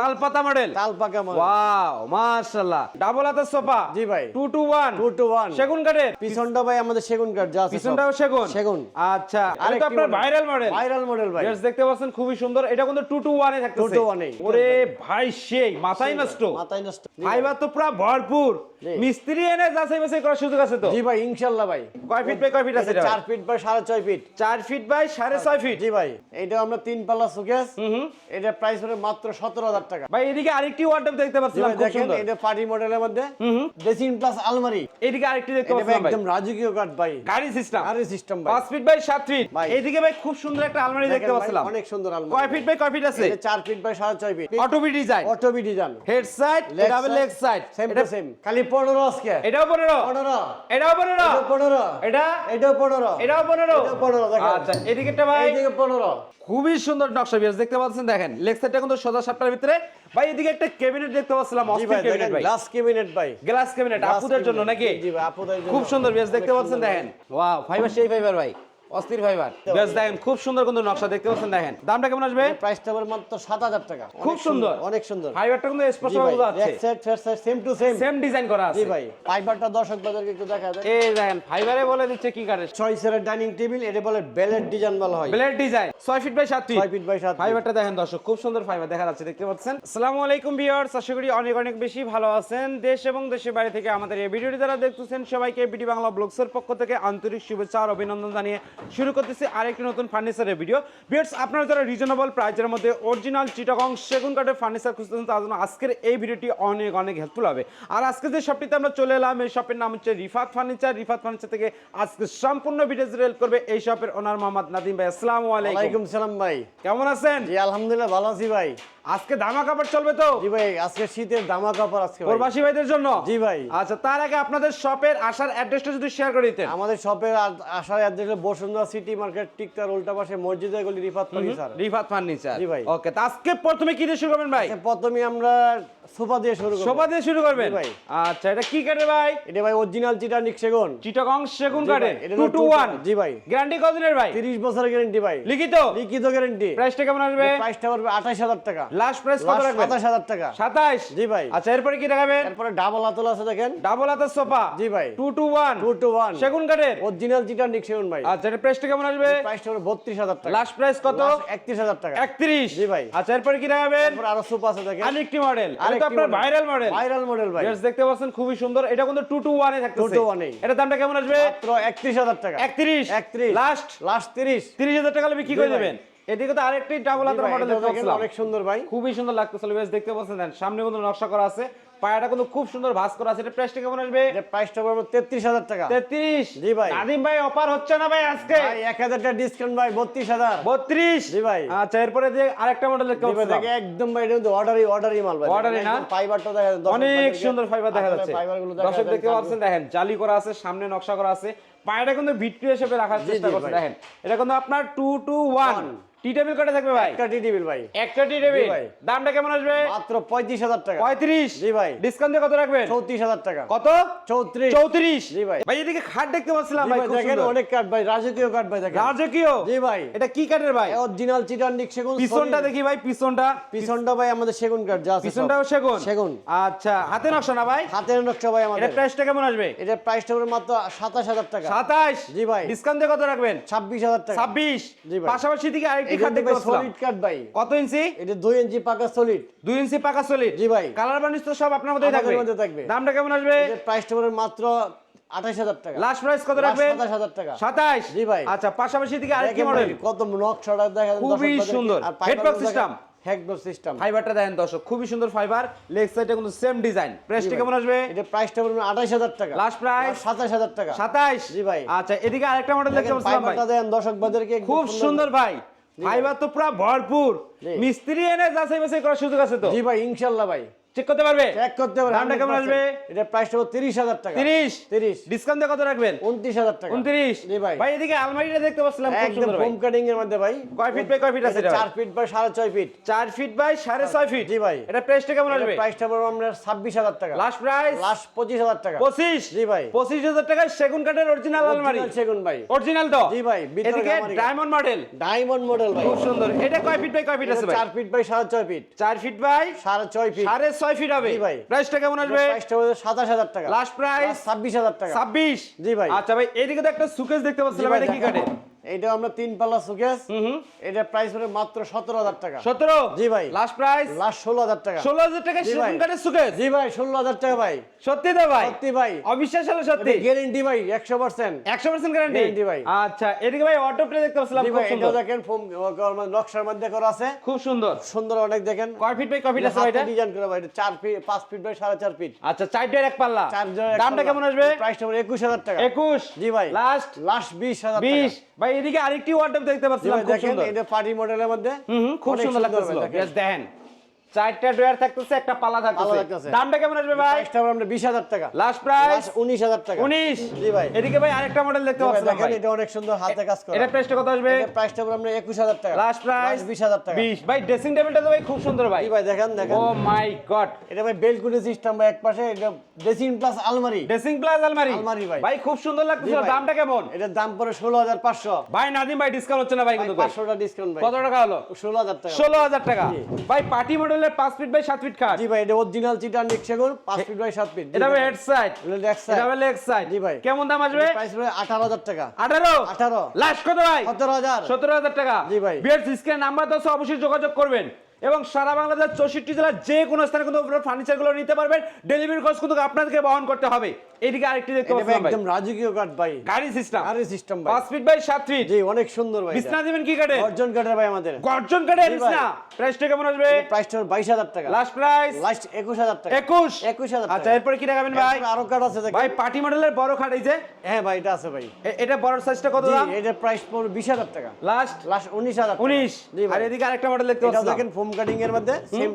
তালপাতা model তাল পাকা মাল ওয়াও মাশাআল্লাহ। ডাবল হাতের সোফা। জি ভাই। 2 টু 1 টু টু ওয়ান সেগুন কাঠের। পিছনটা ভাই আমাদের সেগুন কাঠ যা আছে পিছনটাও সেগুন? সেগুন। আচ্ছা এটা তো আপনার ভাইরাল মডেল ভাইরাল মডেল ভাই। দেখতে পাচ্ছেন খুবই সুন্দর। এটা কিন্তু 2 টু 1 এ থাকতেছে। 2 to 1 এ। ওরে ভাই সেই নষ্ট। মাথায় নষ্ট। ফাইবার তো পুরো ভরপুর। মিস্ত্রি এনে যাচাই বাছাই করার সুযোগ আছে তো? জি ভাই ইনশাল্লাহ ভাই। কয় ফিট বাই কয় ফিট আছে এটা এটা চার ফিট বাই সাড়ে ছয় ফিট 4 ফিট বাই 6.5 ফিট জি ভাই এটা আমরা তিন পাল্লা সুকেস। এটা প্রাইস হলো মাত্র সতেরো হাজার টাকা। ভাই এদিকে আরেকটি ওয়ার্ডরোব দেখতে পাচ্ছিলাম দেখেন সুন্দর। এটা পার্টি মডেলের মধ্যে ড্রেসিং প্লাস আলমারি। এদিকে আরেকটি দেখতে ভাই পাচ্ছিলাম ভাই একদম রাজকীয় কাঠ ভাই। গাড়ি সিস্টেম গাড়ি সিস্টেম ভাই। 5 ফিট বাই 7 ফিট এদিকে ভাই খুব সুন্দর একটা আলমারি দেখতে পাচ্ছিলাম। অনেক সুন্দর কয় ফিট বাই কয় ফিট আছে? এটা চার ফিট বাই ফিট অটোবি design Otobi design head side double leg side same to same খালি পনেরো আজকে। এটাও 15 পনেরো। এটাও 15 এটা পনেরো। এটা এটাও পনেরো। এটাও 15 এটাও 15 দেখেন। আচ্ছা এদিকেরটা ভাই। এইদিকে পনেরো। খুবই সুন্দর নকশা বিয়াস দেখতে পাচ্ছেন দেখেন। লেগ সাইডটা কিন্তু সোজা সাপটার ভিতরে ভাই এদিকে একটা ক্যাবিনেট দেখতে পাচ্ছিলাম অস্থির ভাই ক্যাবিনেট ভাই। গ্লাস ক্যাবিনেট ভাই। গ্লাস ক্যাবিনেট আপুদের জন্য নাকি? জি ভাই আপুদের জন্য খুব সুন্দর বেশ দেখতে পাচ্ছেন দেখেন। ওয়াও ফাইবার সেই ফাইবার ভাই। অস্থির ফাইবার। বিয়াস দেখেন খুব সুন্দর কিন্তু নকশা দেখতে পাচ্ছেন দেখেন। দামটা কেমন আসবে? প্রাইসটা মাত্র সাত হাজার টাকা। খুব সুন্দর অনেক সুন্দর। ফাইবারটা কিন্তু স্পষ্ট ভাই বোঝা যাচ্ছে। এক সাইড ফের side same to same same design করা জি ভাই ফাইবারটা দর্শক বাজারকে একটু দেখা যায় এই দেখেন ফাইবারে বলে দিচ্ছে কি কাটে? সেরের ডাইনিং টেবিল এটা বলে বেলেট ডিজাইন বলা হয়। Blade design 6 feet by 7 feet feet by ফাইবারটা দেখেন দর্শক খুব সুন্দর ফাইবার দেখা যাচ্ছে দেখতে পাচ্ছেন। আসসালামু আলাইকুম ভিউয়ার্স আশা করি অনেক অনেক বেশি ভালো আছেন। দেশ এবং দেশের বাইরে থেকে আমাদের এই ভিডিওটি যারা দেখতেছেন সবাইকে বিডি বাংলা ব্লগসের পক্ষ থেকে আন্তরিক শুভেচ্ছা আর অভিনন্দন জানিয়ে শুরু করতেছি আরেকটি নতুন ফার্নিচারের ভিডিও ভিউয়ার্স আপনারা যারা রিজনেবল প্রাইসের মধ্যে অরিজিনাল চিটাগং সেগুন কাঠের ফার্নিচার খুঁজতেছেন তার জন্য আজকের এই ভিডিওটি অনেক অনেক হেল্পফুল হবে। আর আজকে যে শপটিতে আমরা চলে এলাম এই শপের নাম হচ্ছে রিফাত ফার্নিচার। রিফাত ফার্নিচার থেকে আজকে সম্পূর্ণ ভিডিও হেল্প করবে এই শপের ওনার মোহাম্মদ নাদিম ভাই। আসসালামু আলাইকুম। সালাম ভাই। কেমন আছেন? জি আলহামদুলিল্লাহ ভালো আছি ভাই। আজকে দামা কাপড় চলবে তো? জি ভাই আজকে শীতের দামা কাপড় আজকে প্রবাসী ভাইদের জন্য? জি ভাই। আচ্ছা তার আগে আপনাদের শপের আসার অ্যাড্রেসটা যদি শেয়ার করে দিতেন। আমাদের শপের আসার অ্যাড্রেস বসুন্ধরা সিটি মার্কেট টিকটার উল্টা পাশে মসজিদের গলি রিফাত ফার্নিচার রিফাত ফার্নিচার জি ভাই। ওকে তো আজকে প্রথমে কি দিয়ে শুরু করবেন ভাই? প্রথমে আমরা সোফা দিয়ে শুরু করব। সোফা দিয়ে শুরু করবেন? ভাই। আচ্ছা এটা কি কাটে ভাই? এটা ভাই অরিজিনাল চিটা নিক সেগুন। চিটাগং সেগুন কাটে ভাই, এটা 2 টু 1 জি ভাই। গ্যারান্টি কতদিনের ভাই? 30 বছরের গ্যারান্টি ভাই। লিখিত? লিখিত গ্যারান্টি প্রাইসটা কেমন আসবে? প্রাইসটা পড়বে 28000 টাকা। লাস্ট প্রাইস কত রাখবেন? 27000 টাকা। 27 জি ভাই। আচ্ছা এরপরে কি দেখাবেন? এরপরে ডাবল আতল আছে দেখেন। ডাবল হাতের সোফা? জি ভাই। 2 টু 1 2 টু 1 সেগুন কাঠের? অরিজিনাল চিটা নিক সেগুন ভাই। আচ্ছা এর প্রাইসটা কেমন আসবে? প্রাইসটা পড়বে 32000 টাকা। লাস্ট প্রাইস কত? 31000 টাকা। 31 জি ভাই। আচ্ছা এরপরে কি দেখাবেন? তারপর আরও সোফা আছে দেখেন। আরেকটি মডেল এটা তো আপনার ভাইরাল মডেল ভাইরাল মডেল ভাই। Yes, দেখতে পাচ্ছেন খুবই সুন্দর। এটা কিন্তু 2 টু 1 এ থাকতেছে। 2 to 1 এ। এটা দামটা কেমন আসবে? মাত্র 31000 টাকা। 31 31 লাস্ট লাস্ট 30 30000 টাকা বিক্রি করে দেবেন। এদিকে তো আরেকটি ডাবল হাতের মডেল দেখতে অনেক সুন্দর ভাই। খুবই সুন্দর লাগতেছিল বেশ দেখতে পাচ্ছেন সামনে কিন্তু নকশা করা আছে। পায়াটা কিন্তু খুব সুন্দর ভাঁজ করা আছে। এটা প্রাইসটা কেমন আসবে? এটা প্রাইসটা পড়বে 33000 টাকা। 33 জি ভাই। নাদিম ভাই অফার হচ্ছে না ভাই আজকে? ভাই 1000 টাকা ডিসকাউন্ট ভাই 32000 32 জি ভাই। আচ্ছা এরপরে যে আরেকটা মডেল দেখতে ভাই দেখে একদম ভাই এটা কিন্তু অর্ডারই অর্ডারই মাল ভাই। Order-ই না? ফাইবারটা দেখা যাচ্ছে অনেক সুন্দর ফাইবার দেখা যাচ্ছে। ফাইবারগুলো দর্শক দেখতে পাচ্ছেন দেখেন জালি করা আছে সামনে নকশা করা আছে। পায়টা কিন্তু ভিট্রি হিসেবে রাখার চেষ্টা করছে দেখেন। এটা কিন্তু আপনার two two one tea table কটা থাকবে ভাই? একটা টি টেবিল ভাই। একটা টি টেবিল ভাই। দামটা কেমন আসবে? মাত্র 35000 টাকা। পঁয়ত্রিশ? জি, ভাই। ডিসকাউন্ট দিয়ে কত রাখবেন? 34000 টাকা। কত? 34 চৌত্রিশ? জি, ভাই। ভাই এদিকে খাট দেখতে পাচ্ছিলাম ভাই দেখেন অনেক কাঠ ভাই রাজকীয় কাঠ ভাই দেখেন। রাজকীয়? জি ভাই। এটা কি কাঠের ভাই? অরিজিনাল চিটার নিক সেগুন পিছনটা দেখি ভাই পিছনটা। পিছনটা ভাই আমাদের সেগুন কাঠ যা আছে। পিছনটাও সেগুন? সেগুন। আচ্ছা হাতে নকশা না ভাই? হাতের নকশা ভাই এটা আমাদের প্রাইসটা কেমন আসবে? এটা প্রাইসটা পড়বে মাত্র 27000 টাকা। সাতাশ? জি ভাই। ডিসকাউন্ট দিয়ে কত রাখবেন? 26000 টাকা। ছাব্বিশ? জি ভাই। পাশাপাশি দিকে আরেকটি এটা খাট দেখতে সলিড কাঠ ভাই। কত ইঞ্চি এটা 2 ইঞ্চি পাকা সলিড দুই ইঞ্চি পাকা সলিড জি ভাই। কালার বানিশ তো সব আপনার মধ্যেই থাকবে। মধ্যে থাকবে। দামটা কেমন আসবে? এটার প্রাইসটা মাত্র 28000 টাকা। লাস্ট প্রাইস কত রাখবেন? 27000 টাকা। সাতাশ? জি ভাই। আচ্ছা পাশাপাশি দিকে আরেকটি মডেল কত নকশাটা দেখা খুবই সুন্দর। সিস্টেম ফাইবারটা দেখেন দর্শক খুবই সুন্দর ফাইবার লেগ সাইডে কিন্তু সেম ডিজাইন প্রাইসটা কেমন আসবে? এটা প্রাইসটা পড়বে 28000 টাকা। Last price? 27000 টাকা। সাতাশ? জি ভাই। আচ্ছা এদিকে আরেকটা মডেল দেখতে দেখেন ভাই। ফাইবারটা দেন দর্শক বাজারকে খুব সুন্দর ভাই। ফাইবার তো পুরো ভরপুর। মিস্ত্রি এনে যাচাই বাছাই করার সুযোগ আছে তো? জি ভাই ইনশাল্লাহ ভাই। চেক করতে পারবে? চেক করতে পারেন দামটা কেমন আসবে? এটা প্রাইসটা হবে 30000 টাকা। 30 30 ডিসকাউন্ট কত রাখবেন? 29000 টাকা। 29 জি ভাই। ভাই এদিকে আলমারিটা দেখতে পাচ্ছিলাম খুব সুন্দর ভাই। ফোম কাটিং এর মধ্যে ভাই। কয় ফিট বাই কয় ফিট আছে এটা 4 feet by 6.5 feet 4 feet by 6.5 feet জি ভাই। এটা প্রাইসটা কেমন আসবে? প্রাইসটা পড়বে আমরা 26000 টাকা। লাস্ট প্রাইস লাস্ট 25000 টাকা। 25 জি ভাই। 25000 টাকায় সেগুন কাঠের অরিজিনাল আলমারি। সেগুন ভাই। অরিজিনাল তো? জি ভাই, এদিকে ডায়মন্ড মডেল ডায়মন্ড মডেল ভাই। খুব সুন্দর। এটা কয় ফিট বাই কয় ফিট আছে ভাই? চার ফিট বাই সাড়ে ছয় ফিট চার ফিট বাই সাড়ে ছয় ফিট সাড়ে ছয় ফিট হবে ভাই। প্রাইসটা কেমন আসবে প্রাইসটা সাতাশ হাজার টাকা লাস্ট প্রাইস ছাব্বিশ হাজার টাকা ছাব্বিশ জি ভাই। আচ্ছা ভাই এদিকে তো একটা সুকেশ দেখতে পাচ্ছিলাম ভাই, এটা কি কাটে। এটা আমরা তিন পাল্লা সুকেস। এটা প্রাইস মাত্র সতেরো হাজার টাকা। সতেরো? জি ভাই। লাস্ট প্রাইস লাস্ট ষোলো হাজার টাকা। ষোলো হাজার টাকা ভাই। সেগুন কাঠের সুকেস? জি ভাই ষোলো হাজার টাকা ভাই। সত্যি তো ভাই? সত্যি ভাই। অবিশ্বাস হলো সত্যি। গ্যারেন্টি ভাই একশো পার্সেন্ট একশো পার্সেন্ট গ্যারান্টি Guarantee ভাই। আচ্ছা এদিকে ভাই অটো প্লে দেখতে পাচ্ছিলাম ভাই সুন্দর। দেখেন ফোম নকশার মধ্যে করা আছে। খুব সুন্দর। সুন্দর অনেক দেখেন। কয় ফিট বাই কয় ফিট আছে ভাই এটা? ডিজাইন করা ভাই এটা চার ফিট পাঁচ ফিট বাই সাড়ে চার ফিট আচ্ছা চার ডের এক পাল্লা। চার জনের দামটা কেমন আসবে? প্রাইসটা পড়ে একুশ হাজার টাকা। একুশ? জি ভাই। লাস্ট লাস্ট বিশ হাজার বিশ? ভাই এদিকে আরেকটি ওয়ার্ডরোব দেখতে পাচ্ছিলাম খুব দেখেন সুন্দর এটা পার্টি মডেলের মধ্যে খুব সুন্দর লাগছে লাগতেছিল। দেখেন। চারটা ড্রয়ার থাকতেছে একটা পাল্লা থাকতেছে। দামটা কেমন আসবে ভাই? প্রাইসটা আমরা বিশ হাজার টাকা। লাস্ট প্রাইস উনিশ হাজার টাকা। উনিশ। জি ভাই। এদিকে ভাই আরেকটা মডেল দেখতে ভাই, দেখেন এটা অনেক সুন্দর হাতে কাজ করা। এটা প্রাইসটা কত আসবে? এটা প্রাইসটা আমরা একুশ হাজার টাকা। লাস্ট প্রাইস বিশ হাজার টাকা। বিশ। ভাই ড্রেসিং টেবিলটা তো ভাই খুব সুন্দর ভাই। জি ভাই দেখেন দেখেন। ও মাই গড এটা ভাই বেলকুনি সিস্টেম ভাই এক পাশে। এটা ড্রেসিং প্লাস আলমারি। ড্রেসিং প্লাস আলমারি। আলমারি ভাই। ভাই খুব সুন্দর ভাই। দামটা কেমন? এটার দাম পড়ে ষোলো হাজার পাঁচশো। ভাই নাদিম ভাই ডিসকাউন্ট হচ্ছে না ভাই কিন্তু ভাই। পাঁচশোটা ডিসকাউন্ট ভাই। কত টাকা হলো? ষোলো হাজার টাকা। ষোলো হাজার টাকা। ভাই পার্টি মডেলের পাঁচ ফিট বাই সাত ফিট খাট। জি ভাই এটা অরিজিনাল চিটার নিক সেগুন পাঁচ ফিট বাই সাত ফিট এটা হবে হেড সাইড এটা লেগ সাইড এটা হবে লেগ সাইড জি ভাই। কেমন দাম আসবে? প্রাইস আঠারো হাজার টাকা। আঠারো? আঠারো। লাস্ট কত ভাই? সতেরো হাজার। সতেরো হাজার টাকা। জি ভাই। বিয়ার স্ক্রিন নাম্বার দশ অবশ্যই যোগাযোগ করবেন। এবং সারা বাংলাদেশ চৌষট্টি জেলার যে কোনো স্থানে কিন্তু ফার্নিচারগুলো নিতে পারবেন। ডেলিভারি কস্ট কিন্তু আপনাদেরকে বহন করতে হবে। এদিকে আরেকটি দেখতে একদম রাজকীয় কাঠ ভাই। গাড়ি সিস্টেম গাড়ি সিস্টেম ভাই। পাঁচ ফিট বাই সাত ফিট জি অনেক সুন্দর ভাই বিছনা দিবেন কি কাটে কাঠের ভাই আমাদের। গর্জন কাটে বিছনা। প্রাইসটা কেমন আসবে? প্রাইসটা বাইশ হাজার টাকা। লাস্ট প্রাইস লাস্ট একুশ হাজার টাকা। একুশ? একুশ হাজার আচ্ছা এরপরে কি দেখাবেন ভাই? আরও কাঠ আছে ভাই পার্টি মডেলের বড় খাট এই যে। হ্যাঁ ভাই এটা আছে ভাই। এটা বড় সাইজটা কত জি দাম? এটা প্রাইস পড়বে বিশ হাজার টাকা। লাস্ট লাস্ট উনিশ হাজার উনিশ? জি আর এদিকে আরেকটা মডেল দেখতে দেখেন ফোম কাটিং এর মধ্যে সেম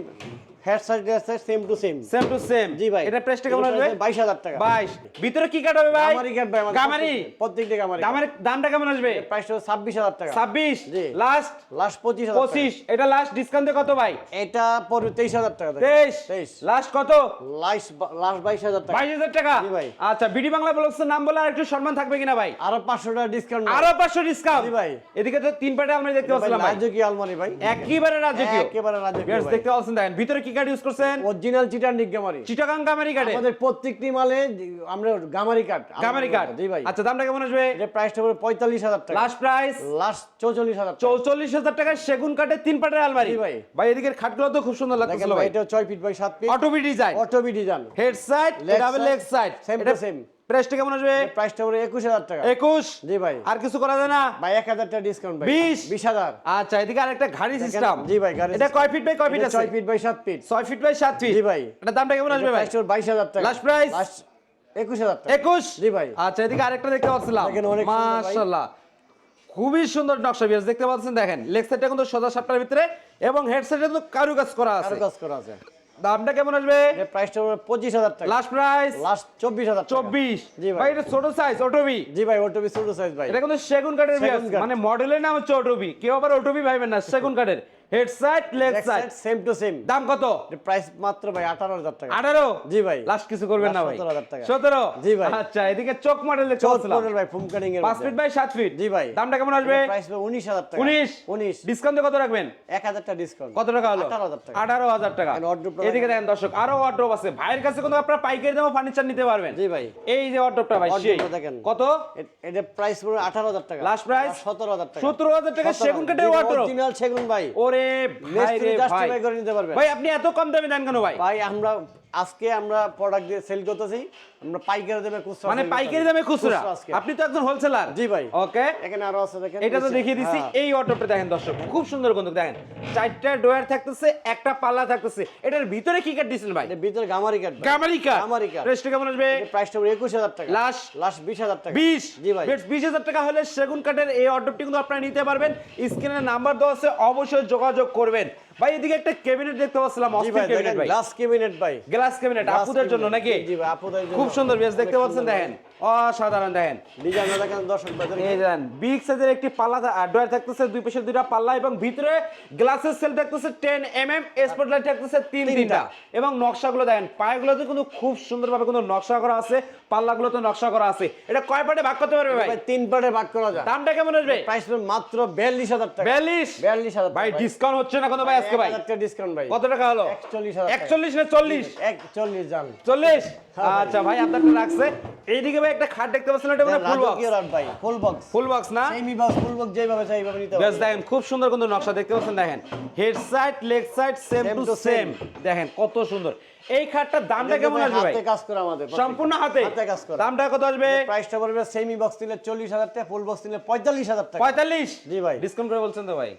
হেড সাইড আছে same to same same to same জি ভাই। এটা প্রাইসটা কেমন আসবে? বাইশ হাজার টাকা। বাইশ। ভিতরে কি কাট হবে ভাই? গামারি কাঠ ভাই আমাদের গামারি। প্রত্যেকটা গামারি দামের দামটা কেমন আসবে? প্রাইসটা ছাব্বিশ হাজার টাকা। ছাব্বিশ। জি। লাস্ট লাস্ট পঁচিশ হাজার পঁচিশ। এটা লাস্ট ডিসকাউন্টে কত ভাই? এটা পড়বে তেইশ হাজার টাকা দেখেন। তেইশ। তেইশ। লাস্ট কত? লাস্ট লাস্ট বাইশ হাজার টাকা। বাইশ হাজার টাকা? জি ভাই। আচ্ছা বিডি বাংলা ব্লগসের নাম বলে আর একটু সম্মান থাকবে কিনা ভাই? আরও পাঁচশো টাকা ডিসকাউন্ট আরও পাঁচশো ডিসকাউন্ট জি ভাই। এদিকে তো তিন পাটে আমরা দেখতে পাচ্ছিলাম ভাই। রাজকীয় আলমারি ভাই। একেবারে রাজকীয়। একেবারে রাজকীয় দেখতে পাচ্ছেন দেখেন ভিতরে কি কার্ড ইউজ করছেন? অরিজিনাল চিটার গামারি চিটাগাং গামারি কার্ডে আমাদের প্রত্যেকটি মালে আমরা গামারি কার্ড গামারি কার্ড জি ভাই। আচ্ছা দামটা কেমন আসবে? এটা প্রাইসটা পঁয়তাল্লিশ হাজার টাকা। লাস্ট প্রাইস লাস্ট চৌচল্লিশ হাজার টাকা। চৌচল্লিশ হাজার টাকা সেগুন কাঠের তিন পাটের আলমারি। জি ভাই। ভাই এদিকের খাটগুলো তো খুব সুন্দর লাগছে লাগতেছিল ভাই। এটা 6 ফিট বাই 7 ফিট অটোবি ডিজাইন অটোবি ডিজাইন হেড সাইড ডাবল হবে leg side same to same। প্রাইসটা কেমন আসবে? প্রাইসটা পড়বে একুশ হাজার টাকা। একুশ? জি ভাই। আর কিছু করা যায় না? ভাই এক হাজার টাকা ডিসকাউন্ট ভাই আচ্ছা এদিকে আরেকটা ঘাড়ি সিস্টেম জি ভাই, এটা কয় ফিট বাই কয় ফিট আছে? Feet by feet feet by feet জি ভাই। এটা দামটা কেমন আসবে ভাই? প্রাইসটা টাকা? লাস্ট একুশ হাজার টাকা। একুশ? জি ভাই। আচ্ছা এদিকে আরেকটা দেখতে পাচ্ছিলাম। মাশাআল্লাহ। খুবই সুন্দর নকশা বিয়াস দেখতে পাচ্ছেন দেখেন। লেগ সাইডটা কিন্তু সোজা সাপটার ভিতরে এবং হেড সাইডে কিন্তু কারুকাজ করা আছে। আরও কাজ করা আছে। দামটা কেমন আসবে? প্রাইসটা পঁচিশ হাজার টাকা। লাস্ট প্রাইস লাস্ট চব্বিশ হাজার চব্বিশ? জি ভাই। এটা ছোট সাইজ অটোবি জি ভাই ওটবি ছোট সাইজ ভাই। এটা কিন্তু সেগুন কাঠের। মানে মডেলের নাম হচ্ছে অটোবি কেউ আবার অটোবি ভাইবেন না সেগুন কাঠের। Head side leg side same to same দাম কত? প্রাইস মাত্র ভাই আঠারো হাজার টাকা। আঠারো? জি ভাই। লাস্ট কিছু করবেন না ভাই। 17,000 টাকা। সতেরো? জি ভাই। আচ্ছা এদিকে চোখ মডেল দেখতে পাচ্ছিলাম মডেল ভাই ফুম কাটিং এর পাঁচ ফিট বাই সাত ফিট জি ভাই। দামটা কেমন আসবে? প্রাইস উনিশ হাজার টাকা। উনিশ? উনিশ। ডিসকাউন্টে কত রাখবেন? এক হাজার টাকা ডিসকাউন্ট কত টাকা হলো? আঠারো হাজার টাকা। আঠারো হাজার টাকা। এদিকে দেখেন দর্শক আরও ওয়ার্ড্রোপ আছে। ভাইয়ের কাছে কিন্তু আপনারা পাইকারি দামে ফার্নিচার নিতে পারবেন। জি ভাই। এই যে ওয়ার্ড্রোপটা ভাই সেই। দেখেন। কত? এটা প্রাইস আঠারো হাজার টাকা। Last price? সতেরো হাজার টাকা। সতেরো হাজার টাকা সেগুন কাঠের ওয়ার্ড্রোপ অরিজিনাল সেগুন ভাই। ওরে ভাই রে ভাই। করে নিতে পারবে। ভাই আপনি এত কম দামে দেন কেন ভাই? ভাই আমরা আজকে আমরা প্রোডাক্ট দিয়ে সেল করতেছি। আমরা পাইকারি দামে খুচরা মানে পাইকারি দামে খুচরা? আপনি তো একজন হোলসেলার জি ভাই। ওকে এখানে আরও আছে দেখেন এটা তো দেখিয়ে দিছি। হ্যাঁ। এই অটোটা দেখেন দর্শক খুব সুন্দর কিন্তু দেখেন। চারটা ডোয়ার থাকতেছে একটা পাল্লা থাকতেছে। এটার ভিতরে কি কাট দিয়েছেন ভাই? এর ভিতরে গামারি কাট গামারিকা গামারিকা। প্রেসটা কেমন আসবে? প্রাইসটা পড়বে একুশ হাজার টাকা। লাস্ট লাস্ট বিশ হাজার টাকা। বিশ। জি ভাই। বিশ হাজার টাকা হলে সেগুন কাঠের এই অর্ডারটি কিন্তু আপনারা নিতে পারবেন। স্ক্রিনে নাম্বার দেওয়া আছে অবশ্যই যোগাযোগ করবেন। ভাই এদিকে একটা ক্যাবিনেট দেখতে পাচ্ছিলাম অস্থির ক্যাবিনেট দেখেন ভাই। গ্লাস ক্যাবিনেট ভাই। গ্লাস ক্যাবিনেট আপুদের জন্য নাকি? জি ভাই আপুদের জন্য। খুব সুন্দর বেশ দেখতে পাচ্ছেন দেখেন। অসাধারণ দেখেন। ডিজাইন দেখেন দর্শক ভাই এই দেন বিগ সাইজের একটি পাল্লা ডয়ার থাকতেছে দুই পাশে দুইটা পাল্লা এবং ভিতরে গ্লাসের সেল থাকতেছে 10 এমএম স্পটলাইট থাকতেছে তিন তিনটা। এবং নকশাগুলো দেখেন পায়গুলোতে কিন্তু খুব সুন্দরভাবে কিন্তু নকশা করা আছে পাল্লাগুলোতে নকশা করা আছে। এটা কয় পার্টে ভাগ করতে পারবে ভাই? ভাই তিন পার্টে ভাগ করা যায়। দামটা কেমন আসবে? প্রাইস মাত্র 42000 টাকা। 42 42000 ভাই ডিসকাউন্ট হচ্ছে না কোনো ভাই আজকে ভাই? ডিসকাউন্ট ভাই। কত টাকা হলো? 41000 না চল্লিশ? 41 জান। চল্লিশ? হ্যাঁ ভাই। আচ্ছা ভাই আপনারটা রাখছে এইদিকে ভাই একটা খাট দেখতে পাচ্ছেন এটা মানে ফুল বক্স ভাই ফুল বক্স ফুল বক্স না? সেমি বক্স ফুল বক্স যেভাবে চাই এইভাবে নিতে পারবেন দেখেন খুব সুন্দর কিন্তু নকশা দেখতে পাচ্ছেন দেখেন। Head side leg side same to same দেখেন কত সুন্দর। এই খাটটার দামটা কেমন আসবে ভাই? হাতে কাজ করা আমাদের সম্পূর্ণ হাতে? হাতে কাজ করা। দামটা কত আসবে? প্রাইসটা পড়বে সেমি বক্স নিলে 40000 টাকা ফুল বক্স নিলে 45000 টাকা। পঁয়তাল্লিশ? জি ভাই। ডিসকাউন্ট করে বলছেন তো ভাই।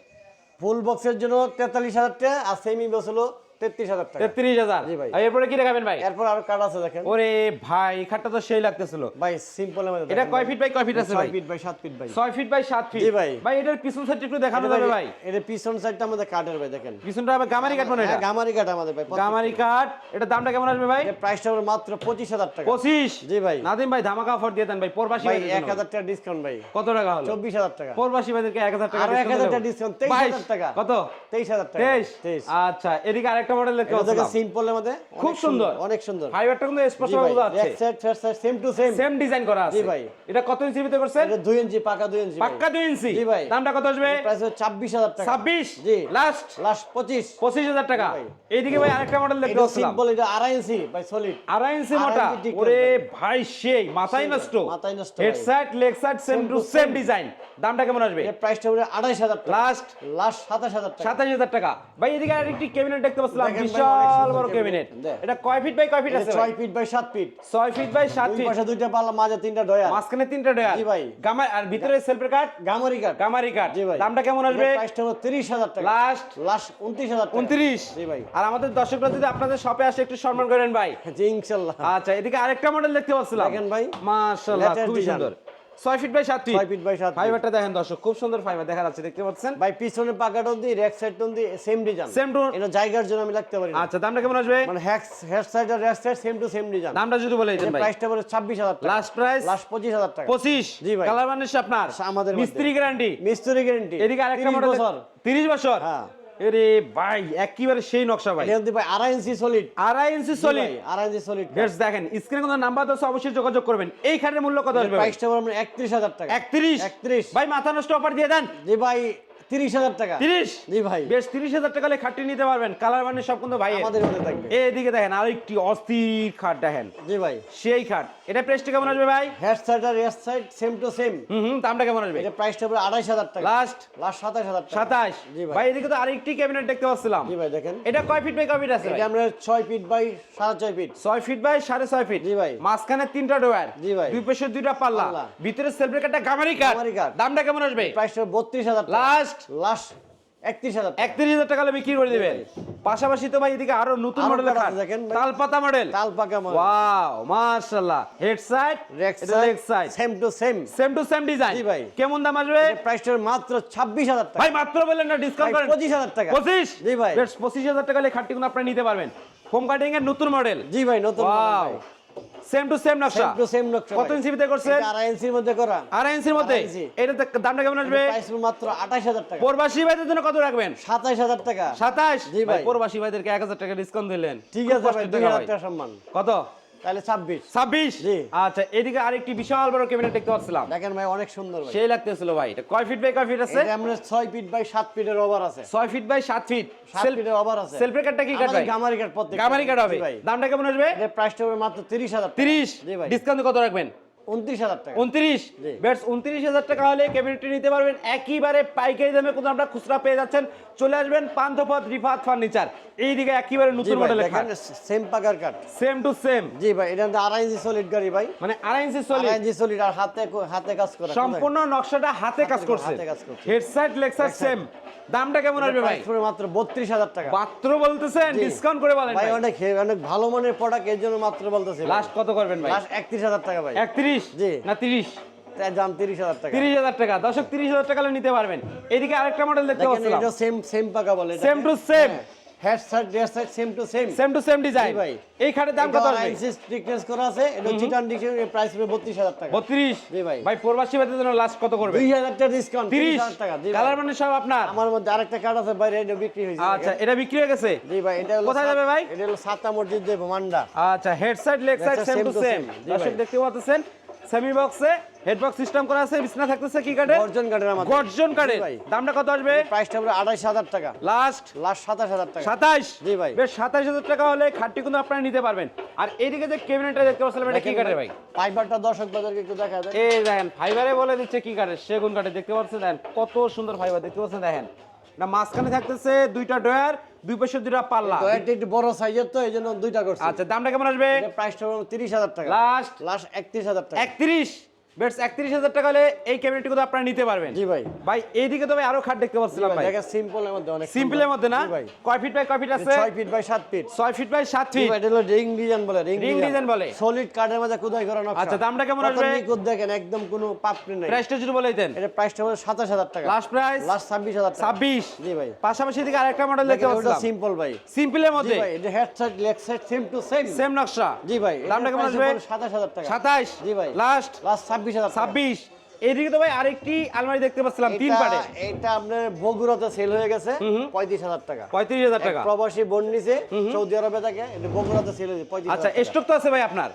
ফুল বক্সের জন্য 43000 টাকা আর সেমি বক্স হলো 33000 টাকা। তেত্রিশ হাজার? এরপরে কি দেখাবেন ভাই? এরপর আরও কার্ড আছে দেখেন। ওরে ভাই খাটটা তো সেই লাগতেছিল। ভাই সিম্পল এর মধ্যে এটা কয় ফিট বাই কয় ফিট আছে ফিট বাই 7 ফিট ভাই। ছয় ফিট বাই সাত ফিট ভাই। ভাই এটার পিছন সাইড একটু দেখানো যাবে ভাই এটা পিছন সাইডটা আমাদের কার্ডের ভাই দেখেন। পিছনটা হবে গামারি কাট মনে হয় গামারি কাট আমাদের ভাই গামারি কাট এটা দামটা কেমন আসবে ভাই? প্রাইসটা হলো মাত্র 25000 টাকা। পঁচিশ? জি ভাই। নাদিম ভাই ধামাকা অফার দিয়ে দেন ভাই প্রবাসী ভাই জন্য। 1000 টাকা ডিসকাউন্ট ভাই। কত টাকা হলো? 24000 টাকা। প্রবাসী ভাইদেরকে এক হাজার টাকা discount 1000 টাকা দেবো। discount, 23,000 টাকা। কত? 23000 টাকা। তেইশ? 23 আচ্ছা এদিকে আরেকটা মডেল দেখতে সিম্পলের মধ্যে খুব সুন্দর। অনেক সুন্দর। ফাইবারটা কিন্তু স্পষ্ট ভাই বোঝা যাচ্ছে। Side front side same to same same design করা আছে। জি ভাই। এটা কত ইঞ্চি ভিতরে করছেন? এটা 2 ইঞ্চি পাকা 2 ইঞ্চি পাক্কা দুই ইঞ্চি জি ভাই। দামটা কত আসবে? প্রাইস হলো 24000 টাকা। ছাব্বিশ? জি। লাস্ট লাস্ট 25 পঁচিশ হাজার টাকা। এইদিকে ভাই আরেকটা মডেল দেখতে এটা সিম্পল এটা আড়াই ইঞ্চি ভাই সলিড আড়াই ইঞ্চি মোটা। ওরে ভাই। সেই মাথায় সেই নষ্ট। মাথায় নষ্ট head. Side leg side same to same design দামটা কেমন আসবে? এর প্রাইসটা হলো 28000 টাকা। লাস্ট লাস্ট 27000 টাকা। সাতাশ হাজার টাকা। ভাই এদিকে আরেকটি ক্যাবিনেট দেখতে পাচ্ছিলাম। অনেক বিশাল বড় ক্যাবিনেট এটা কয় ফিট বাই কয় ফিট আছে 6 ফিট বাই 7 ফিট ছয় ফিট বাই সাত দুই ফিট পাশে দুইটা পাল্লা মাঝে তিনটা ডয়ার মাঝখানে তিনটা ডয়ার জি ভাই। গামা আর ভিতরে সেলফের কাট গামারি কাট গামারি কাট জি ভাই। দামটা কেমন আসবে? প্রাইসটা হলো 30000 টাকা। লাস্ট লাস্ট 29000 টাকা। উনত্রিশ। জি ভাই। আর আমাদের দর্শকরা যদি আপনাদের শপে আসে একটু সম্মান করেন ভাই। জি ইনশাআল্লাহ আচ্ছা এদিকে আরেকটা মডেল দেখতে পাচ্ছিলাম। দেখেন ভাই। মাশাআল্লাহ design। সুন্দর। ছয় ফিট বাই সাত ফিট ছয় feet সাত ফাইবারটা দেখেন দর্শক খুব সুন্দর ফাইবার দেখা যাচ্ছে দেখতে পাচ্ছেন? ভাই পিছনে পাকাটা the rack side the same design Same to- এটা জায়গার জন্য আমি লাগতে পারি আচ্ছা দামটা কেমন আসবে? মানে হ্যাক head side R rack side same to same design দামটা যদি বলে দিতেন ভাই। প্রাইসটা পড়ে 26000 টাকা। লাস্ট প্রাইস লাস্ট 25000 টাকা। পঁচিশ? জি ভাই। কালার বানিশ আপনার। আমাদের মিস্ত্রি গ্যারান্টি মিস্ত্রি গ্যারান্টি এদিকে আরেকটা মডেল বছর। তিরিশ বছর? হ্যাঁ। এরে ভাই একেবারে সেই নকশা ভাই। এটা ভাই আড়াই ইঞ্চি সলিড আড়াই ইঞ্চি সলিড আড়াই ইঞ্চি সলিড বেশ দেখেন স্ক্রিনে কোনো নাম্বার তো অবশ্যই যোগাযোগ করবেন। এই খাটের মূল্য কত আসবে? প্রাইসটা আমরা 31000 টাকা। একত্রিশ? 31 ভাই মাথা নষ্ট অফার দিয়ে দেন। জি ভাই 30000 টাকা। তিরিশ? জি ভাই। বেশ তিরিশ হাজার টাকা খাটটি নিতে পারবেন। কালার বানিশ সব কিন্তু ভাই আমাদের মধ্যে থাকবে। এইদিকে দেখেন আরেকটি অস্থির খাট দেখেন। জি ভাই। সেই খাট। এটা কেমন আসবে ভাই? Head side R rack side same to same হুম দামটা কেমন আসবে? এটা প্রাইসটা 28000 টাকা। লাস্ট লাস্ট 27000 টাকা। সাতাশ? জি ভাই। ভাই এদিকে তো আরেকটি ক্যাবিনেট দেখতে পাচ্ছিলাম। জি ভাই দেখেন। এটা কয় ফিট বাই কয় ফিট আছে ভাই? এটা আমরা 6 ফিট বাই 6.5 ফিট ছয় ফিট বাই সাড়ে ছয় ফিট জি ভাই। মাঝখানে তিনটা ডোয়ার জি ভাই। দুই পাশে দুইটা পাল্লা। ভিতরে সেলফ রেকারটা গামারি কাট দামটা কেমন আসবে? প্রাইসটা বত্রিশ হাজার লাস্ট লাস্ট 31000 টাকা। একত্রিশ হাজার টাকা বিক্রি করে দিবেন। পাশাপাশি তো ভাই এদিকে আরও নতুন দেখেন তালপাতা মডেল তাল পাকা ওয়াও মাশাআল্লাহ। Head side leg side same to same same to same design জি ভাই। কেমন দাম আসবে? প্রাইসটা মাত্র 26000 টাকা। ভাই মাত্র বললেন না ডিসকাউন্ট করেন। 25000 টাকা। পঁচিশ? জি ভাই। বেশ পঁচিশ হাজার টাকা হলে খাটটি কিন্তু নিতে পারবেন। হোম কাটিং এর নতুন মডেল জি ভাই নতুন সেম টু সেম নকশা। সেম টু সেম নকশা কত ইঞ্চি ভিতরে করছে এটা আড়াই ইঞ্চির মধ্যে করা। আড়াই ইঞ্চির মধ্যে। এটা দামটা কেমন আসবে? প্রাইস মাত্র 28000 টাকা। প্রবাসী ভাইদের জন্য কত রাখবেন? 27000 টাকা। সাতাশ জি ভাই। প্রবাসী ভাইদেরকে এক হাজার টাকা ডিসকাউন্ট দিলেন। ঠিক আছে ভাই কষ্টের 2000 টাকা সম্মান। কত? তাহলে 26 ছাব্বিশ? জি। আচ্ছা এদিকে আরেকটি বিশাল বড় ক্যাবিনেট দেখতে পাচ্ছিলাম। দেখেন ভাই অনেক সুন্দর ভাই। সেই লাগতেছিল ভাই। এটা কয় ফিট বাই কয় ফিট আছে? এটা আমরা 6 ফিট বাই 7 ফিটের ওভার আছে। ছয় ফিট বাই সাত ফিট 7 ফিটের ওভার আছে। কাটটা কি কাট আমাদের ভাই? গামারি কাট প্রত্যেক গামারি কাট হবে। ভাই। দামটা কেমন আসবে? এর প্রাইসটা হবে মাত্র 30000 টাকা। তিরিশ? জি ভাই। ডিসকাউন্ট কত রাখবেন? 29000 টাকা। উনত্রিশ? জি। উনত্রিশ হাজার টাকা হলে ক্যাবিনেটটি নিতে পারবেন। একইবারে পাইকারি দামে আমরা খুচরা পেয়ে যাচ্ছেন। চলে আসবেন পান্থপথ রিফাত ফার্নিচার। এইদিকে একেবারে নতুন সেম পাকার কাট সেম টু সেম জি ভাই এটা আড়াই ইঞ্চি সলিড গাড়ি ভাই। মানে আড়াই ইঞ্চি সলিড আড়াই ইঞ্চি সলিড আর হাতে হাতে কাজ করা। সম্পূর্ণ নকশাটা হাতে কাজ করছে। Head side leg side same দামটা কেমন আসবে ভাই? মাত্র 32000 টাকা। মাত্র বলতেছেন ডিসকাউন্ট করে বলেন ভাই অনেক অনেক ভালো মানের প্রোডাক্টের জন্য মাত্র বলতেছি লাস্ট কত করবেন ভাই? লাস্ট 31000 টাকা ভাই। 31 জি। না 30 দাম তিরিশ হাজার টাকা। তিরিশ হাজার টাকা। দর্শক তিরিশ হাজার টাকা নিতে পারবেন। এদিকে আরেকটা মডেল দেখতে পাচ্ছিলাম। এটা সেম সেম পাকা বলে Same to same। Head side dress side same to same same to same design ভাই। এই খাটের দাম কত আসবে? থিকনেস করা আছে এটা চিটান ডিকশন এর প্রাইস হবে 32000 টাকা। বত্রিশ? জি ভাই। ভাই প্রবাসী ভাইদের জন্য লাস্ট কত করবে? 2000 টাকা ডিসকাউন্ট 30000 টাকা কালার মানে সব আপনার। আমার মধ্যে আরেকটা কার্ড আছে বাইরে এটা বিক্রি হয়েছে আচ্ছা এটা বিক্রি হয়ে গেছে? জি ভাই এটা কোথায় যাবে ভাই? এটা হলো সাতা মসজিদ দেব মান্ডা আচ্ছা head side leg side same to same দর্শক দেখতে পাচ্ছেন সেমি বক্সে হেড বক্স সিস্টেম করা আছে বিছনা থাকতেছে কি কাটে গর্জন কার্ডের আমাদের। গর্জন কাটে। দামটা কত আসবে? প্রাইসটা হবে 28000 টাকা। লাস্ট লাস্ট 27000 টাকা। সাতাইশ জি ভাই। বেশ সাতাইশ হাজার টাকা হলে খাটটি কিন্তু আপনারা নিতে পারবেন। আর এইদিকে যে ক্যাবিনেটটা দেখতে পাচ্ছিলাম এটা কি কাটে ভাই। ফাইবারটা দর্শক বাজারকে একটু দেখা যায় এই দেখেন ফাইবারে বলে দিচ্ছে কি কাটে সেগুন কাটে দেখতে পাচ্ছেন দেখেন কত সুন্দর ফাইবার দেখতে পাচ্ছেন দেখেন। না মাঝখানে থাকতেছে দুইটা ডয়ার দুই পয়সা দুইটা পাল্লা এটা একটু বড় সাইজের তো এই জন্য দুইটা করছি। আচ্ছা দামটা কেমন আসবে? প্রাইসটা 30000 টাকা। লাস্ট লাস্ট 31000 টাকা। 31 বেটস একত্রিশ হাজার টাকা হলে এই আপনারা নিতে পারবেন। জি ভাই। ভাই এইদিকে তো ভাই আরও খাট দেখতে পাচ্ছিলাম ভাই মধ্যে অনেক মধ্যে না? ভাই। কয় ফিট বাই কয় ফিট আছে? 6 feet by 7 feet 6 feet by 7 feet এটা হলো রিং ডিজাইন বলে রিং ডিজাইন বলে। সলিড কাঠের মধ্যে খোদাই করা নকশা? আচ্ছা দামটা কেমন আসবে? দেখেন একদম কোনো প্রাইসটা যদি দেন এটা প্রাইসটা হলো টাকা। লাস্ট প্রাইস লাস্ট হাজার টাকা। 26 জি ভাই। পাশাপাশি এদিকে আরেকটা মডেল দেখতে সিম্পল ভাই। সিম্পলের মধ্যে? ভাই এটা head side leg side same to same same নকশা। জি ভাই দামটা কেমন আসবে? টাকা। 27 জি ভাই। লাস্ট লাস্ট 26000 হাজার ছাব্বিশ। এইদিকে তো ভাই আরেকটি আলমারি দেখতে পাচ্ছিলাম তিন এটা- পাটে। এটা আপনার বগুড়াতে সেল হয়ে গেছে 35000 টাকা। পঁয়ত্রিশ হাজার টাকা। প্রবাসী বোন সৌদি আরবে থাকে এটা বগুড়াতে সেল হয়েছে পঁয়ত্রিশ আচ্ছা স্টক তো আছে ভাই আপনার?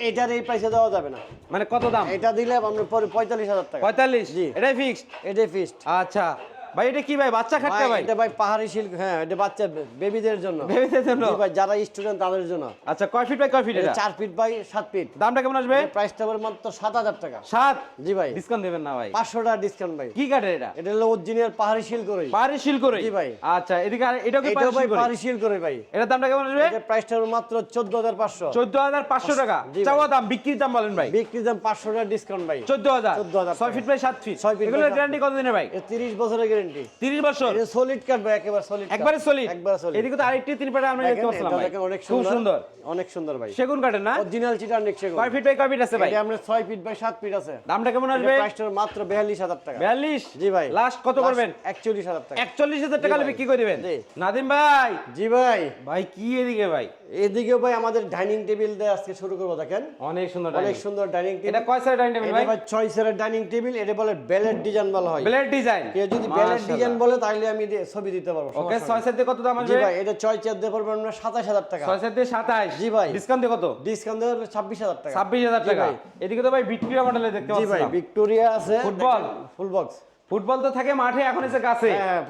এটার এই প্রাইসে দেওয়া যাবে না। মানে কত দাম? এটা দিলে আমরা পরে 45000 টাকা। পঁয়তাল্লিশ? জি। এটাই ফিক্সড এটাই ফিক্সড আচ্ছা। ভাই এটা কি ভাই? বাচ্চা খাটকা ভাই এটা ভাই পাহাড়ি সিল্ক হ্যাঁ এটা বাচ্চা বেবিদের জন্য। বেবিদের জন্য? ভাই যারা স্টুডেন্ট তাদের জন্য। আচ্ছা কয় ফিট বাই কয় ফিট এটা এটা? 4 ফিট বাই 7 ফিট দামটা কেমন আসবে? প্রাইসটা হবে মাত্র 7000 টাকা। সাত? জি ভাই। ডিসকাউন্ট দেবেন না ভাই। 500 টাকা ডিসকাউন্ট ভাই। কি কাঠের এটা? এটা হলো অরিজিনাল পাহাড়ি সিল্ক করে পাহাড়ি শিল করে জি ভাই। আচ্ছা এদিকে কি পাহাড়ি ভাই শিল করে পাহাড়ি সিল্ক করে ভাই। এটার দামটা কেমন আসবে? এটা প্রাইসটা হবে মাত্র 14500 চোদ্দ হাজার পাঁচশো টাকা। চাওয়া দাম বিক্রির দাম বলেন ভাই। বিক্রির দাম 500 টাকা ডিসকাউন্ট ভাই। চোদ্দ হাজার। 14,000 ছয় ফিট বাই সাত ফিট ছয় feet by এগুলোর সাত গ্যারান্টি ভাই? এ 30 বছরের গ্যারান্টি তিরিশ বছর? এটা সলিড কাট ভাই একেবারে সলিড একবারে সলিড একবারে সলিড এদিকে তো আরেকটি তিন পাটে আমরা দেখতে পাচ্ছিলাম ভাই। অনেক সুন্দর। সুন্দর। অনেক সুন্দর ভাই। সেগুন কাঠের না? অরিজিনাল চিটার নেক সেগুন। কয় ফিট বাই কয় ফিট আছে ভাই? এটা আমরা 6 ফিট বাই 7 ফিট আছে। দামটা কেমন আসবে? প্রাইসটা মাত্র 42000 টাকা। বিয়াল্লিশ? জি ভাই। লাস্ট কত করবেন? 41000 টাকা। একচল্লিশ হাজার টাকা বিক্রি করে দিবেন? নাদিম ভাই! জি ভাই। ভাই কি এদিকে ভাই? এদিকেও ভাই আমাদের ডাইনিং টেবিল দিয়ে আজকে শুরু করব দেখেন। অনেক সুন্দর অনেক সুন্দর ডাইনিং টেবিল এটা কয় সাইড ডাইনিং টেবিল ভাই? ছয় সেরের ডাইনিং টেবিল এটা বলে বেলেট ডিজাইন বলা হয়। ব্লেড ডিজাইন কেউ যদি বেলেট ডিজাইন বলে তাইলে আমি ছবি দিতে পারব ওকে সমস্যা ছয় নেই। সাইড দিয়ে কত দাম জি ভাই এটা ছয় চেয়ার দিয়ে পড়বে আমরা সাতাশ হাজার টাকা। ছয় সাইড দিয়ে সাতাইশ জি ভাই। ডিসকাউন্ট দিয়ে কত? ডিসকাউন্ট ছাব্বিশ হাজার টাকা। ছাব্বিশ হাজার জি টাকা। এদিকে তো ভাই ভিক্টোরিয়া মডেলে দেখতে জি ভাই ভিক্টোরিয়া আছে। ফুটবল? Full box. ফুটবল তো থাকে মাঠে এখন এসে কাছে হ্যাঁ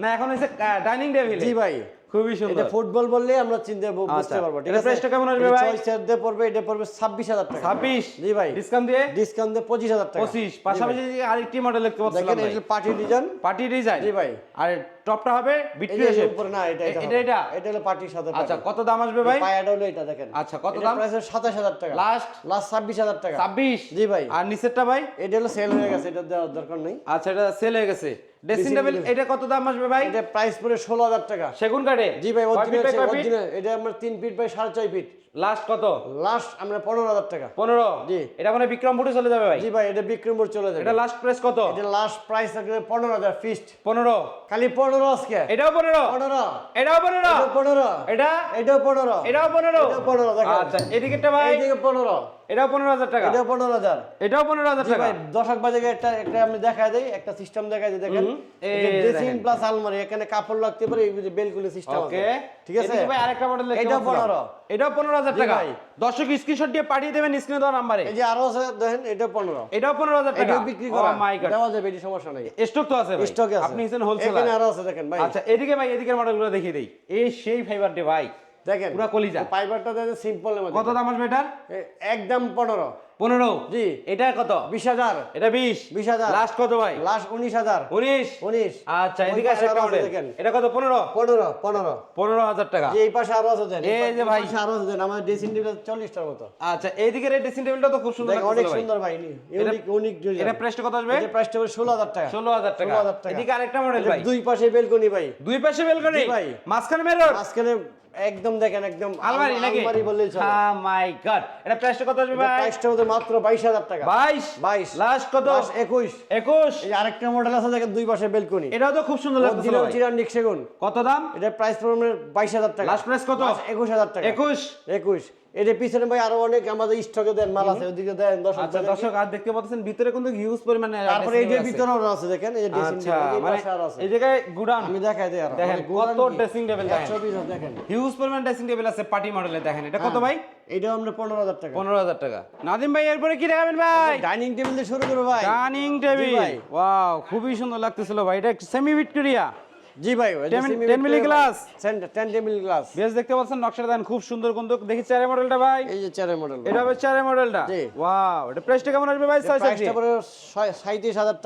না এখন এসে ডাইনিং টেবিল জি ভাই। খুবই সুন্দর। এটা ফুটবল বললে আমরা চিনতে বুঝতে আচ্ছা। পারব ঠিক আছে? এটা টা কেমন আসবে ভাই? ছয় চেয়ার দিয়ে পড়বে এটা পড়বে ছাব্বিশ হাজার টাকা। ছাব্বিশ? জি ভাই। ডিসকাউন্ট দিয়ে? ডিসকাউন্ট দিয়ে পঁচিশ হাজার টাকা। পঁচিশ। পাশাপাশি আরেকটি মডেল দেখতে পাচ্ছেন দেখেন এটা পার্টি ডিজাইন পার্টি ডিজাইন জি ভাই। আর টপটা হবে ভিক্টোরিয়া উপরে না এটা এটা এটা এটা। এটা হলো পার্টির সাথে আচ্ছা কত দাম আসবে ভাই? পায়াটা হলো এটা দেখেন। আচ্ছা, কত দাম? প্রাইস সাতাশ হাজার টাকা। লাস্ট লাস্ট ছাব্বিশ হাজার টাকা। ছাব্বিশ? জি ভাই। আর নিচেরটা ভাই? এটা হলো সেল হয়ে গেছে এটা দেওয়ার দরকার নেই। আচ্ছা এটা সেল হয়ে গেছে। ড্রেসিং টেবিল এটা কত দাম আসবে ভাই? এটা প্রাইস পড়ে ষোলো হাজার টাকা। সেগুন কাঠে? জি ভাই feet? অরিজিনাল এটা আমরা তিন ফিট বাই সাড়ে ছয় ফিট লাস্ট কত? লাস্ট আমরা পনেরো হাজার টাকা। পনেরো? জি। এটা মানে বিক্রমপুরে চলে যাবে ভাই? জি ভাই এটা বিক্রমপুর চলে যাবে। এটা লাস্ট প্রাইস কত? এটা লাস্ট প্রাইস থাকবে পনেরো হাজার ফিস্ট পনেরো। খালি পনেরো আজকে। এটাও পনেরো? পনেরো। এটাও পনেরো? পনেরো। এটা? এটাও পনেরো। এটাও পনেরো? এটাও পনেরো আচ্ছা এদিকেরটা ভাই। এদিকে পনেরো। এটাও পনেরো হাজার টাকা। এটাও পনেরো হাজার। এটাও পনেরো হাজার টাকা। দশক বাজে একটা একটা আমি দেখা দেই একটা সিস্টেম দেখা দেই দেখেন। ড্রেসিং প্লাস আলমারি এখানে কাপড় লাগতে পারে এই যে বেলকুলি সিস্টেম ওকে। ঠিক আছে? ভাই আরেকটা মডেল এটাও পনেরো। এটাও পনেরো হাজার টাকা। ভাই। দর্শক স্ক্রিনশট দিয়ে পাঠিয়ে দেবেন স্ক্রিনে দেওয়া নাম্বারে এই যে আরও আছে দেখেন এটা পনেরো। এটাও পনেরো হাজার টাকা। এটা বিক্রি করা। মাই গড দেওয়া যাবে এটি সমস্যা নাই। স্টক তো আছে ভাই। স্টক আছে। আপনি হোলসেলার এখানে আরও আছে দেখেন ভাই। আচ্ছা এদিকে ভাই এদিকের মডেলগুলো দেখিয়ে দেই। এই সেই ফাইবার ডে ভাই। দেখেন পুরো কলিজা। ফাইবারটা দেখেন সিম্পল কত দাম আসবে এটার? একদম পনেরো। পনেরো। জি। এটা কত? বিশ হাজার। এটা বিশ। বিশ হাজার। লাস্ট কত ভাই? লাস্ট উনিশ হাজার। উনিশ? উনিশ। আচ্ছা এদিকে দেখেন। এটা কত? পনেরো? পনেরো পনেরো। পনেরো হাজার টাকা। এই পাশে আরও আছে এই যে ভাই। আরও আছে আমাদের ড্রেসিং টেবিল চল্লিশটার মতো। আচ্ছা এইদিকের এই ড্রেসিং টেবিলটা তো খুব সুন্দর অনেক সুন্দর ভাই ইউনিক ইউনিক এটা প্রাইসটা কত আসবে? এটা প্রাইসটা হবে ষোলো হাজার টাকা। ষোলো হাজার টাকা। 16,000 টাকা। এদিকে আরেকটা মডেল ভাই। দুই পাশে বেলকনি ভাই। দুই পাশে বেলকনি ভাই। মাঝখানে মেরর মাঝখানে একদম দেখেন একদম আলমারি নাকি? আলমারি বললেই চলে। মাই গড এটা প্রাইসটা কত আসবে ভাই? প্রাইসটা মাত্র বাইশ হাজার টাকা। বাইশ? বাইশ। লাস্ট কত? একুশ। একুশ? আরেকটা মডেল আছে দেখেন দুই পাশে বেলকনি এটাও তো খুব সুন্দর লাগছে অরিজিনাল চিরান্ডিক সেগুন। কত দাম? এটা প্রাইস পড়বে বাইশ হাজার টাকা। লাস্ট প্রাইস কত? একুশ হাজার টাকা। একুশ? একুশ। এটা পিছনে ভাই আরও অনেক আমাদের স্টকে দেন মাল আছে ওদিকে দেন দশ আচ্ছা দর্শক আর দেখতে পাচ্ছেন ভিতরে কিন্তু হিউজ পরিমাণে তারপরে এই যে ভিতরে আছে দেখেন এই যে ড্রেসিং আচ্ছা মানে এই জায়গায় গুডাউন। আমি দেখাই দিই আর। দেখেন কত ড্রেসিং টেবিল দেখেন। দেখেন। হিউজ পরিমাণ ড্রেসিং টেবিল আছে পার্টি মডেলে দেখেন। এটা কত ভাই? এইটা আমরা পনেরো হাজার টাকা। পনেরো হাজার টাকা। নাদিম ভাই এরপরে কি দেখাবেন ভাই? ডাইনিং টেবিল দিয়ে শুরু করব ভাই। Dining table. ওয়াও খুবই সুন্দর লাগতেছিল ভাই। এটা সেমি ভিক্টোরিয়া জি ভাই Ten- ten milli glass? Ten milli glass বেশ দেখতে পাচ্ছেন নকশাটা দেন খুব সুন্দর কিন্তু। দেখি চারের মডেলটা ভাই। এই যে চারের মডেল এটা হবে চারের মডেলটা। জি। ওয়াও এটা প্রাইসটা কেমন আসবে ভাই? প্রাইসটা পড়ে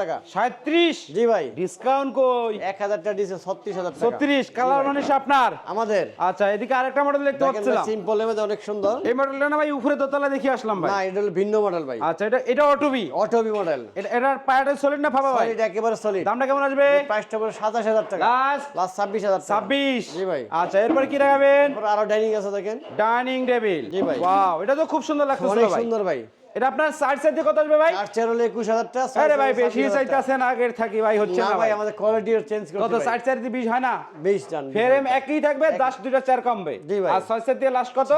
টাকা। সাঁত্রিশ জি ভাই। ডিসকাউন্ট কই? এক হাজার টাকা দিয়েছে ছত্রিশ টাকা। ছত্রিশ কালার মানে আপনার? আমাদের। আচ্ছা এদিকে আরেকটা মডেল দেখতে পাচ্ছিলাম। সিম্পল এর মধ্যে অনেক সুন্দর। এই মডেলটা না ভাই উপরে দোতলা দেখি আসলাম ভাই। না এটা হলো ভিন্ন মডেল ভাই। আচ্ছা এটা এটা অটোবি অটোবি মডেল এটা এটার পায়াটা সলিড না ফাবা ভাই? সলিড একেবারে সলিড দামটা কেমন আসবে? প্রাইসটা পড়ে সাতাশ হাজার টাকা। লাস্ট লাস্ট ছাব্বিশ হাজার ছাব্বিশ। জি ভাই। আচ্ছা এরপরে কি দেখাবেন? আরও ডাইনিং আছে দেখেন। ডাইনিং টেবিল জি ভাই। ওয়াও এটা তো খুব সুন্দর অনেক সুন্দর ভাই। এটা আপনার সাইড সাইড দিয়ে কত আসবে ভাই? আর চেয়ার হলো একুশ হাজার টাকা আরে ভাই বেশি 26,000 টাকা। চাইতেছেন আগের থাকি ভাই হচ্ছে না না ভাই ভাই। আমাদের কোয়ালিটি চেঞ্জ কত সাইড হয় না? বিশ জান। ফ্রেম একই থাকবে দুইটা চার কমবে। আর সাইড দিয়ে লাস্ট কত?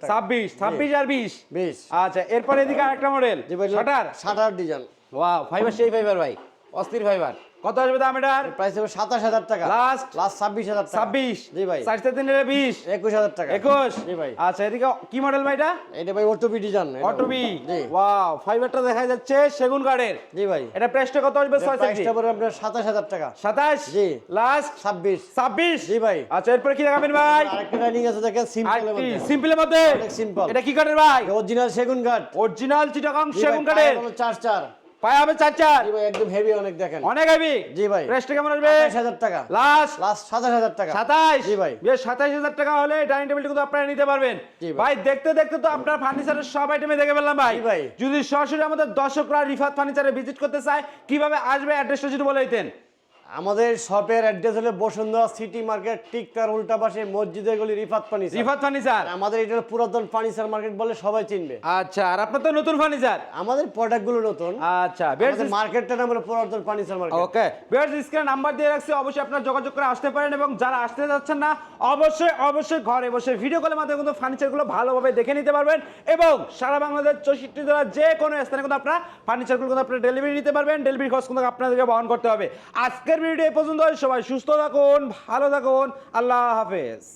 টাকা। আর আচ্ছা এরপরে এদিকে আরেকটা মডেল জি ভাই shutter shutter design wow fibre সেই ফাইবার ভাই। অস্থির ফাইবার কত আসবে দাম এটার? প্রাইস হবে সাতাশ হাজার টাকা। লাস্ট লাস্ট ছাব্বিশ হাজার ছাব্বিশ। জি ভাই। সাইড দিয়ে বিশ। একুশ হাজার টাকা। একুশ। জি ভাই। আচ্ছা এদিকে কি মডেল ভাই এটা? এটা ভাই অটোপি ডিজাইন অটোবি জি। ওয়াও ফাইবারটা দেখা যাচ্ছে সেগুন কাঠের। জি ভাই। এটা প্রাইসটা কত আসবে? ছয় প্রাইসটা পড়ে আপনার সাতাশ হাজার টাকা। সাতাশ? জি। লাস্ট ছাব্বিশ। ছাব্বিশ? জি ভাই। আচ্ছা এরপরে কি দেখাবেন ভাই? আরেকটা ডাইনিং আছে দেখেন সিম্পল সিম্পলের মধ্যে। অনেক simple। এটা কি কাঠের ভাই? অরিজিনাল সেগুন কাঠ। অরিজিনাল চিটাগাং সেগুন কাঠের। চার চার। পায়ে হবে চার চার। ভাই একদম হেভি অনেক দেখেন। অনেক হেভি জি ভাই। প্রাইসটা কেমন আসবে? টাকা। লাস্ট লাস্ট সাতাশ হাজার টাকা। সাতাইশ জি ভাই। বেশ সাতাইশ হাজার টাকা হলে ডাইনিং টেবিলটা কিন্তু আপনারা নিতে পারবেন। ভাই। দেখতে দেখতে তো আপনার ফার্নিচারের সব আইটেমে দেখে ফেললাম ভাই। যদি সরাসরি আমাদের দর্শকরা রিফাত ফার্নিচারে ভিজিট করতে চায় কীভাবে আসবে অ্যাড্রেসটা যদি বলে দিতেন। আমাদের শপের অ্যাড্রেস হলো বসুন্ধরা সিটি মার্কেট টিকটার উল্টা পাশে মসজিদের গলি রিফাত ফার্নিচার। রিফাত ফার্নিচার? আমাদের এটা পুরাতন ফার্নিচার মার্কেট বলে সবাই চিনবে। আচ্ছা আর আপনার তো নতুন ফার্নিচার? আমাদের প্রোডাক্টগুলো নতুন। আচ্ছা আমাদের মার্কেটটা নাম হলো পুরাতন ফার্নিচার মার্কেট। ওকে বিয়ার্স স্ক্রিনে নাম্বার দিয়ে রাখছি অবশ্যই আপনারা যোগাযোগ করে আসতে পারেন এবং যারা আসতে যাচ্ছেন না অবশ্যই অবশ্যই ঘরে বসে ভিডিও কলের মাধ্যমে কিন্তু ফার্নিচারগুলো ভালোভাবে দেখে নিতে পারবেন এবং সারা বাংলাদেশ চৌষট্টি জেলার যে কোনো স্থানে কিন্তু আপনারা ফার্নিচারগুলো কিন্তু আপনারা ডেলিভারি নিতে পারবেন। ডেলিভারি খরচ কিন্তু আপনাদেরকে বহন করতে হবে। আজকের ভিডিও এই পর্যন্ত সবাই সুস্থ থাকুন ভালো থাকুন। আল্লাহ হাফেজ।